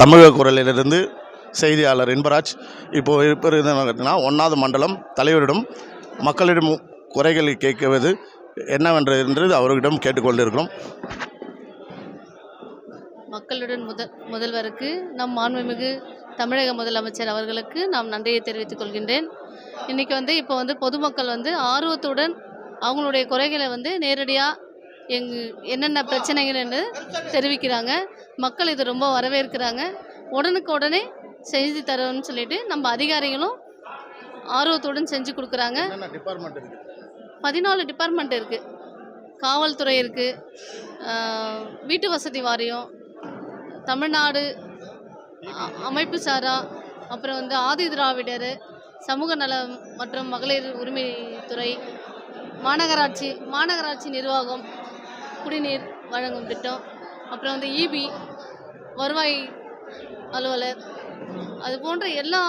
தமிழக குரலிலிருந்து செய்தியாளர் இன்பராஜ். இப்போது இப்போ என்னன்னா ஒன்றாவது மண்டலம் தலைவரிடம் மக்களிடம் குறைகளை கேட்குவது என்னவென்று என்று அவர்களிடம் கேட்டுக்கொண்டிருக்கிறோம். மக்களுடன் முதல் முதல்வருக்கு நம் மாண்புமிகு தமிழக முதலமைச்சர் அவர்களுக்கு நாம் நன்றியை தெரிவித்துக் கொள்கின்றேன். இன்றைக்கி வந்து இப்போ வந்து பொதுமக்கள் வந்து ஆர்வத்துடன் அவங்களுடைய குறைகளை வந்து நேரடியாக எங் என்னென்ன பிரச்சனைகள்னு தெரிவிக்கிறாங்க. மக்கள் இது ரொம்ப வரவேற்கிறாங்க. உடனுக்கு உடனே செய்து தரோன்னு சொல்லிட்டு நம்ம அதிகாரிகளும் ஆர்வத்துடன் செஞ்சு கொடுக்குறாங்க. பதினாலு டிபார்ட்மெண்ட் இருக்குது காவல்துறை இருக்குது வீட்டு வசதி வாரியம் தமிழ்நாடு அமைப்பு சாரா அப்புறம் வந்து ஆதி திராவிடர் சமூக நலம் மற்றும் மகளிர் உரிமைத்துறை மாநகராட்சி மாநகராட்சி நிர்வாகம் குடிநீர் வழங்கும் திட்டம். அப்புறம் வந்து இபி வருவாய் அலுவலர். அது போன்ற எல்லா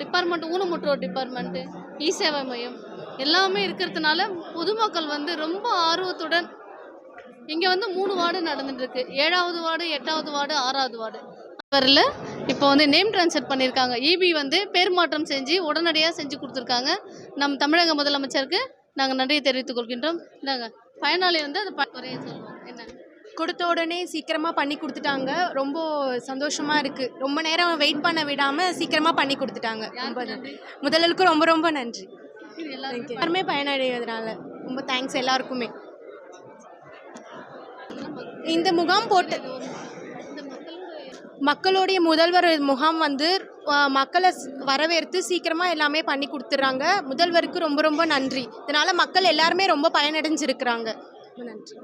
டிபார்ட்மெண்ட் ஊனமுற்றோர் டிபார்ட்மெண்ட்டு இ சேவை மையம் எல்லாமே இருக்கிறதுனால பொதுமக்கள் வந்து ரொம்ப ஆர்வத்துடன் இங்கே வந்து மூணு வார்டு நடந்துட்டு இருக்கு ஏழாவது வார்டு எட்டாவது வார்டு ஆறாவது வார்டு. வரல இப்போ வந்து நேம் ட்ரான்ஸ்ஃபர் பண்ணியிருக்காங்க. இபி வந்து பேர் மாற்றம் செஞ்சு உடனடியாக செஞ்சு கொடுத்துருக்காங்க. நம் தமிழக முதலமைச்சருக்கு நாங்கள் நன்றியை தெரிவித்துக் கொள்கின்றோம். நாங்கள் பயனாளி வந்து அதை குறைய சொல்லுவோம் என்ன? கொடுத்த உடனே சீக்கிரமாக பண்ணி கொடுத்துட்டாங்க. ரொம்ப சந்தோஷமாக இருக்குது ரொம்ப நேரம் வெயிட் பண்ண விடாமல் சீக்கிரமாக பண்ணி கொடுத்துட்டாங்க. ரொம்ப நன்றி? முதல்வருக்கு ரொம்ப ரொம்ப நன்றி. எல்லாருமே பயனடைவதனால ரொம்ப தேங்க்ஸ் எல்லாருக்குமே. இந்த முகாம் போட்டு மக்களுடைய முதல்வர் முகாம் வந்து மக்களை வரவேற்று சீக்கிரமாக எல்லாமே பண்ணி கொடுத்துட்றாங்க. முதல்வருக்கு ரொம்ப ரொம்ப நன்றி. இதனால் மக்கள் எல்லாருமே ரொம்ப பயனடைஞ்சிருக்கிறாங்க. ரொம்ப நன்றி.